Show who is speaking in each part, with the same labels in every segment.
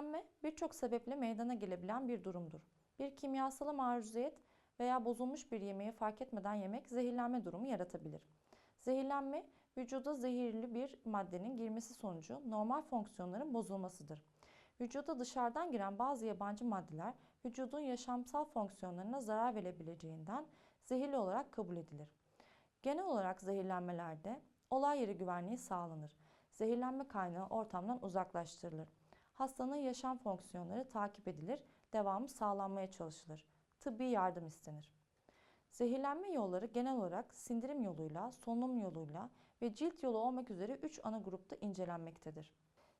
Speaker 1: Zehirlenme birçok sebeple meydana gelebilen bir durumdur. Bir kimyasala maruziyet veya bozulmuş bir yemeği fark etmeden yemek zehirlenme durumu yaratabilir. Zehirlenme vücuda zehirli bir maddenin girmesi sonucu normal fonksiyonların bozulmasıdır. Vücuda dışarıdan giren bazı yabancı maddeler vücudun yaşamsal fonksiyonlarına zarar verebileceğinden zehirli olarak kabul edilir. Genel olarak zehirlenmelerde olay yeri güvenliği sağlanır. Zehirlenme kaynağı ortamdan uzaklaştırılır. Hastanın yaşam fonksiyonları takip edilir, devamı sağlanmaya çalışılır. Tıbbi yardım istenir. Zehirlenme yolları genel olarak sindirim yoluyla, solunum yoluyla ve cilt yolu olmak üzere 3 ana grupta incelenmektedir.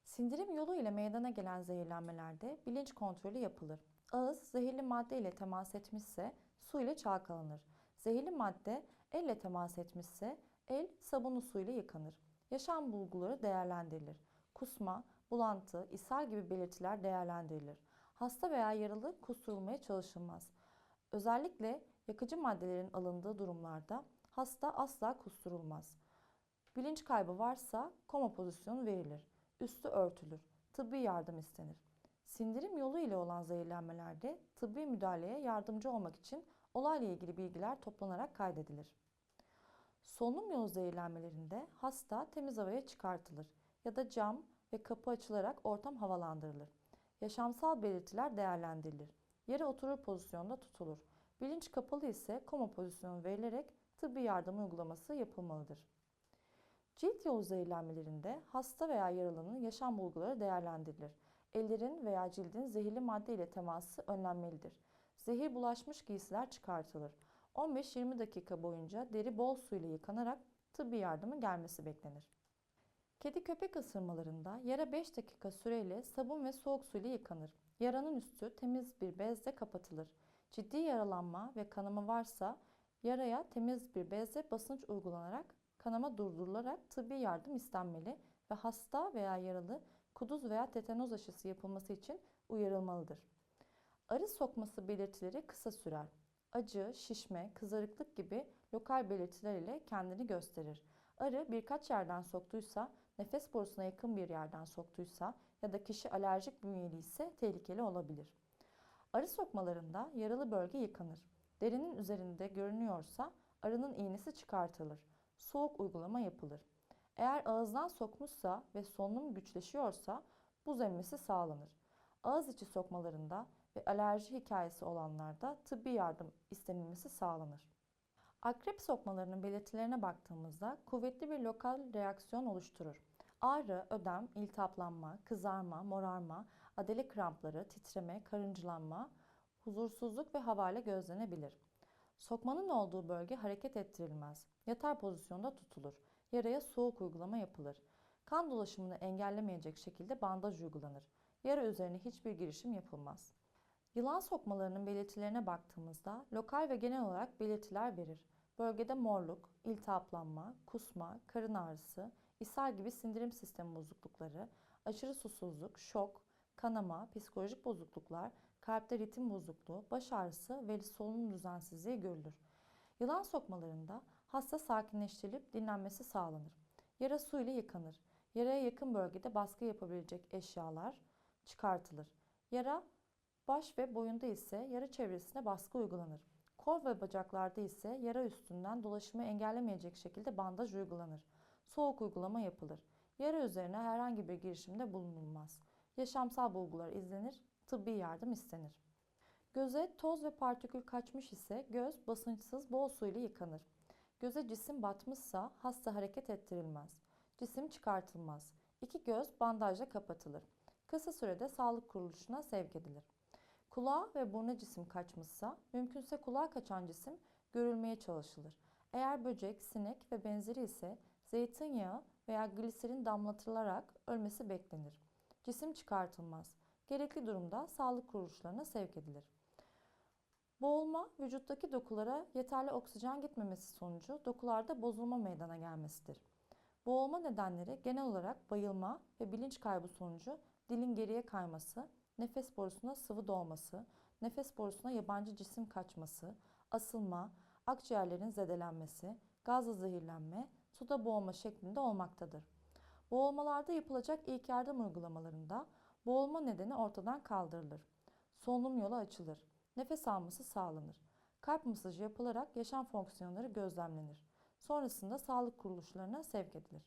Speaker 1: Sindirim yolu ile meydana gelen zehirlenmelerde bilinç kontrolü yapılır. Ağız zehirli madde ile temas etmişse su ile çalkalanır. Zehirli madde elle temas etmişse el sabunlu su ile yıkanır. Yaşam bulguları değerlendirilir. Kusma, bulantı, ishal gibi belirtiler değerlendirilir. Hasta veya yaralı kusturulmaya çalışılmaz. Özellikle yakıcı maddelerin alındığı durumlarda hasta asla kusturulmaz. Bilinç kaybı varsa koma pozisyonu verilir. Üstü örtülür. Tıbbi yardım istenir. Sindirim yolu ile olan zehirlenmelerde tıbbi müdahaleye yardımcı olmak için olayla ilgili bilgiler toplanarak kaydedilir. Solunum yolu zehirlenmelerinde hasta temiz havaya çıkartılır ya da cam ve kapı açılarak ortam havalandırılır. Yaşamsal belirtiler değerlendirilir. Yere oturur pozisyonda tutulur. Bilinç kapalı ise koma pozisyonu verilerek tıbbi yardım uygulaması yapılmalıdır. Cilt yolu zehirlenmelerinde hasta veya yaralının yaşam bulguları değerlendirilir. Ellerin veya cildin zehirli madde ile teması önlenmelidir. Zehir bulaşmış giysiler çıkartılır. 15-20 dakika boyunca deri bol su ile yıkanarak tıbbi yardımın gelmesi beklenir. Kedi köpek ısırmalarında yara 5 dakika süreyle sabun ve soğuk su ile yıkanır. Yaranın üstü temiz bir bezle kapatılır. Ciddi yaralanma ve kanama varsa yaraya temiz bir bezle basınç uygulanarak kanama durdurularak tıbbi yardım istenmeli ve hasta veya yaralı kuduz veya tetanoz aşısı yapılması için uyarılmalıdır. Arı sokması belirtileri kısa sürer. Acı, şişme, kızarıklık gibi lokal belirtiler ile kendini gösterir. Arı birkaç yerden soktuysa, nefes borusuna yakın bir yerden soktuysa ya da kişi alerjik bünyeli ise tehlikeli olabilir. Arı sokmalarında yaralı bölge yıkanır. Derinin üzerinde görünüyorsa arının iğnesi çıkartılır. Soğuk uygulama yapılır. Eğer ağızdan sokmuşsa ve solunum güçleşiyorsa buz emmesi sağlanır. Ağız içi sokmalarında ve alerji hikayesi olanlarda tıbbi yardım istenilmesi sağlanır. Akrep sokmalarının belirtilerine baktığımızda kuvvetli bir lokal reaksiyon oluşturur. Ağrı, ödem, iltihaplanma, kızarma, morarma, adele krampları, titreme, karıncılanma, huzursuzluk ve havale gözlenebilir. Sokmanın olduğu bölge hareket ettirilmez. Yatar pozisyonda tutulur. Yaraya soğuk uygulama yapılır. Kan dolaşımını engellemeyecek şekilde bandaj uygulanır. Yara üzerine hiçbir girişim yapılmaz. Yılan sokmalarının belirtilerine baktığımızda lokal ve genel olarak belirtiler verir. Bölgede morluk, iltihaplanma, kusma, karın ağrısı, ishal gibi sindirim sistemi bozuklukları, aşırı susuzluk, şok, kanama, psikolojik bozukluklar, kalpte ritim bozukluğu, baş ağrısı ve solunum düzensizliği görülür. Yılan sokmalarında hasta sakinleştirilip dinlenmesi sağlanır. Yara su ile yıkanır. Yaraya yakın bölgede baskı yapabilecek eşyalar çıkartılır. Yara baş ve boyunda ise yara çevresine baskı uygulanır. Kol ve bacaklarda ise yara üstünden dolaşımı engellemeyecek şekilde bandaj uygulanır. Soğuk uygulama yapılır. Yara üzerine herhangi bir girişimde bulunulmaz. Yaşamsal bulgular izlenir, tıbbi yardım istenir. Göze toz ve partikül kaçmış ise göz basınçsız bol su ile yıkanır. Göze cisim batmışsa hasta hareket ettirilmez. Cisim çıkartılmaz. İki göz bandajla kapatılır. Kısa sürede sağlık kuruluşuna sevk edilir. Kulağa ve buruna cisim kaçmışsa, mümkünse kulağa kaçan cisim görülmeye çalışılır. Eğer böcek, sinek ve benzeri ise zeytinyağı veya gliserin damlatılarak ölmesi beklenir. Cisim çıkartılmaz. Gerekli durumda sağlık kuruluşlarına sevk edilir. Boğulma, vücuttaki dokulara yeterli oksijen gitmemesi sonucu dokularda bozulma meydana gelmesidir. Boğulma nedenleri genel olarak bayılma ve bilinç kaybı sonucu dilin geriye kayması, nefes borusuna sıvı dolması, nefes borusuna yabancı cisim kaçması, asılma, akciğerlerin zedelenmesi, gazla zehirlenme, suda boğulma şeklinde olmaktadır. Boğulmalarda yapılacak ilk yardım uygulamalarında Boğulma nedeni ortadan kaldırılır. Solunum yolu açılır. Nefes alması sağlanır. Kalp masajı yapılarak yaşam fonksiyonları gözlemlenir. Sonrasında sağlık kuruluşlarına sevk edilir.